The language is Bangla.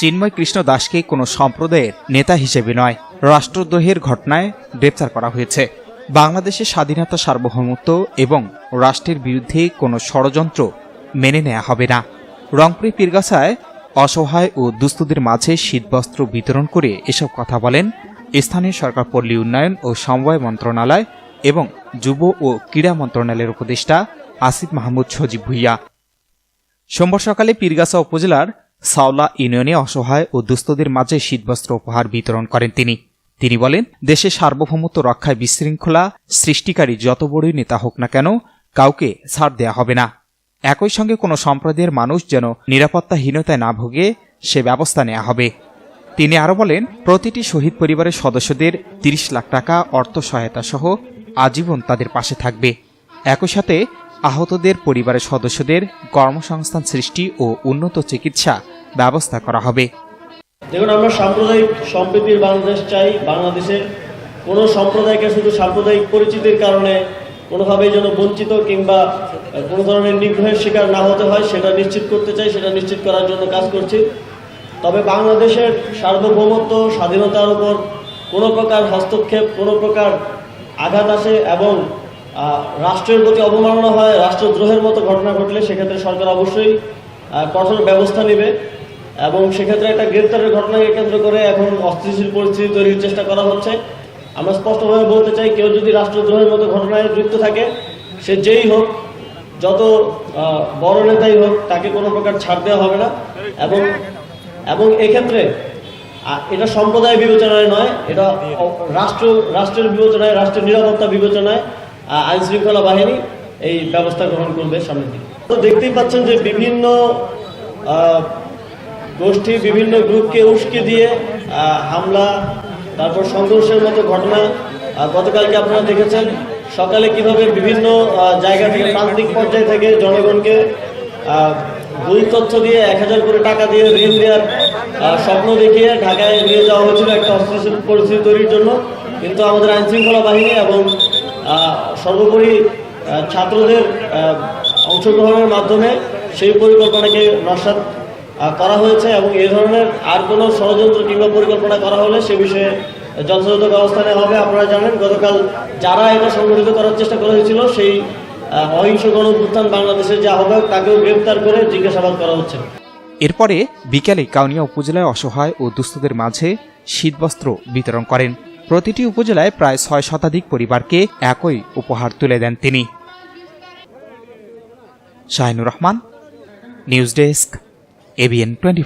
চিন্ময় কৃষ্ণ দাসকে কোনো সম্প্রদায়ের নেতা হিসেবে নয়, রাষ্ট্রদ্রোহের ঘটনায় গ্রেপ্তার করা হয়েছে। বাংলাদেশের স্বাধীনতা সার্বভৌমত্ব এবং রাষ্ট্রের বিরুদ্ধে কোনো ষড়যন্ত্র মেনে নেওয়া হবে না। রংপুরের পীরগাছায় অসহায় ও দুস্থদের মাঝে শীতবস্ত্র বিতরণ করে এসব কথা বলেন স্থানীয় সরকার পল্লী উন্নয়ন ও সমবায় মন্ত্রণালয় এবং যুব ও ক্রীড়া মন্ত্রণালয়ের উপদেষ্টা আসিফ মাহমুদ সজীব ভুইয়া। সোমবার সকালে পীরগাছা উপজেলার সাওলা ইউনিয়নে অসহায় ও দুস্থদের মাঝে শীতবস্ত্র উপহার বিতরণ করেন তিনি। তিনি বলেন দেশের সার্বভৌমত্ব রক্ষায় বিশৃঙ্খলা সৃষ্টিকারী যত বড়ই নেতা হোক না কেন, কাউকে ছাড় দেয়া হবে না। একই সঙ্গে কোনো সম্প্রদায়ের মানুষ যেন নিরাপত্তাহীনতায় না ভোগে, সে ব্যবস্থা নেওয়া হবে। তিনি আরও বলেন, প্রতিটি শহীদ পরিবারের সদস্যদের তিরিশ লাখ টাকা অর্থ সহায়তা সহ আজীবন তাদের পাশে থাকবে। একই সাথে আহতদের পরিবারের সদস্যদের কর্মসংস্থান সৃষ্টি ও উন্নত চিকিৎসা ব্যবস্থা করা হবে। দেখুন, আমরা সাম্প্রদায়িক সম্প্রীতির বাংলাদেশ চাই। বাংলাদেশের কোনো সম্প্রদায়কে শুধু সাম্প্রদায়িক পরিচিতির কারণে কোনোভাবেই যেন বঞ্চিত কিংবা কোনো ধরনের নিগ্রহের শিকার না হতে হয়, সেটা নিশ্চিত করতে চাই, সেটা নিশ্চিত করার জন্য কাজ করছি। তবে বাংলাদেশের সার্বভৌমত্ব, স্বাধীনতার উপর কোনো প্রকার হস্তক্ষেপ, কোনো প্রকার আঘাত আসে এবং রাষ্ট্রের প্রতি অবমাননা হয়, রাষ্ট্রদ্রোহের মতো ঘটনা ঘটলে সেক্ষেত্রে সরকার অবশ্যই কঠোর ব্যবস্থা নেবে এবং সেক্ষেত্রে একটা গ্রেপ্তারের ঘটনাকে কেন্দ্র করে এখন অস্থিতিশীল পরিস্থিতি তৈরির চেষ্টা করা হচ্ছে। আমরা স্পষ্টভাবে বলতে চাই, কেউ যদি রাষ্ট্রদ্রোহের মতো ঘটনায় যুক্ত থাকে, সে যেই হোক, যত বড় নেতাই হোক, তাকে কোনো প্রকার ছাড় দেওয়া হবে না এবং এবং এক্ষেত্রে এটা সম্প্রদায় বিবেচনায় নয়, এটা রাষ্ট্র, রাষ্ট্রের বিবেচনায়, রাষ্ট্রের নিরাপত্তা বিবেচনায় আইন শৃঙ্খলা বাহিনী এই ব্যবস্থা গ্রহণ করবে সামনের দিকে। তো দেখতেই পাচ্ছেন যে বিভিন্ন গোষ্ঠী বিভিন্ন গ্রুপকে উস্কে দিয়ে হামলা, তারপর সংঘর্ষের মতো ঘটনা গতকালকে আপনারা দেখেছেন। সকালে কীভাবে বিভিন্ন জায়গা থেকে, প্রান্তিক পর্যায় থেকে জনগণকে ভুল তথ্য দিয়ে এক হাজার করে টাকা দিয়ে ঋণ দেওয়ার স্বপ্ন দেখিয়ে ঢাকায় নিয়ে যাওয়া হয়েছিল একটা অস্থিতিশীল পরিস্থিতি তৈরির জন্য। কিন্তু আমাদের আইনশৃঙ্খলা বাহিনী এবং সর্বোপরি ছাত্রদের অংশগ্রহণের মাধ্যমে সেই পরিকল্পনাকে নস্বাত করা হয়েছে এবং এ ধরনের আর কোনো ষড়যন্ত্র কিংবা পরিকল্পনা করা হলে সে বিষয়ে যথাযথ ব্যবস্থা নেওয়া হবে। আপনারা জানেন, গতকাল যারা এটা সংগঠিত করার চেষ্টা করা হয়েছিল সেই অহিংস গণ উত্থান বাংলাদেশের যে আহ্বায়ক, তাকেও গ্রেপ্তার করে জিজ্ঞাসাবাদ করা হচ্ছে। এরপরে বিকেলে কাউনিয়া উপজেলায় অসহায় ও দুস্থদের মাঝে শীতবস্ত্র বিতরণ করেন। প্রতিটি উপজেলায় প্রায় ছয় শতাধিক পরিবারকে একই উপহার তুলে দেন তিনি। Shahinur Rahman, news desk ABN twenty